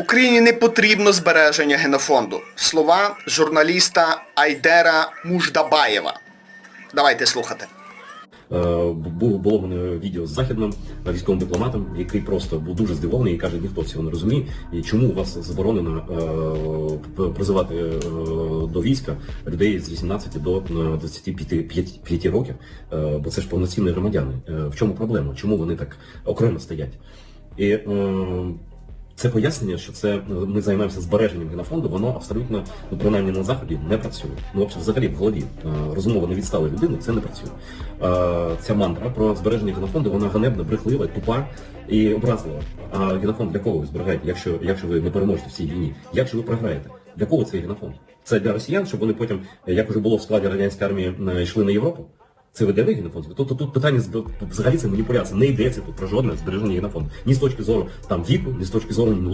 Україні не потрібно збереження генофонду. Слова журналіста Айдера Муждабаєва. Давайте слухати. Е, Було, мене відео з західним військовим дипломатом, який просто був дуже здивований і каже, ніхто цього не розуміє. І чому у вас заборонено е, призивати е, до війська людей з 18 до е, 25 п'ять- п'яти років, бо це ж повноцінні громадяни. В чому проблема? Чому вони так окремо стоять? І це пояснення, що це е, ми займаємося збереженням генофонду, воно абсолютно, ну принаймні на заході, не працює. Ну взагалі в голові е, розумово не відстали людини, це не працює. Е, Ця мантра про збереження генофонду, вона ганебна, брехлива, тупа і образлива. А генофонд для кого ви зберігаєте, якщо, якщо ви не переможете в цій війні? Якщо ви програєте? Для кого цей генофонд? Це для росіян, щоб вони потім, як вже було в складі радянської армії, йшли на Європу? Це них генофонд? Тобто тут питання взагалі це маніпуляція. Не йдеться тут про жодне збереження генофонду. Ні з точки зору там віку, ні з точки зору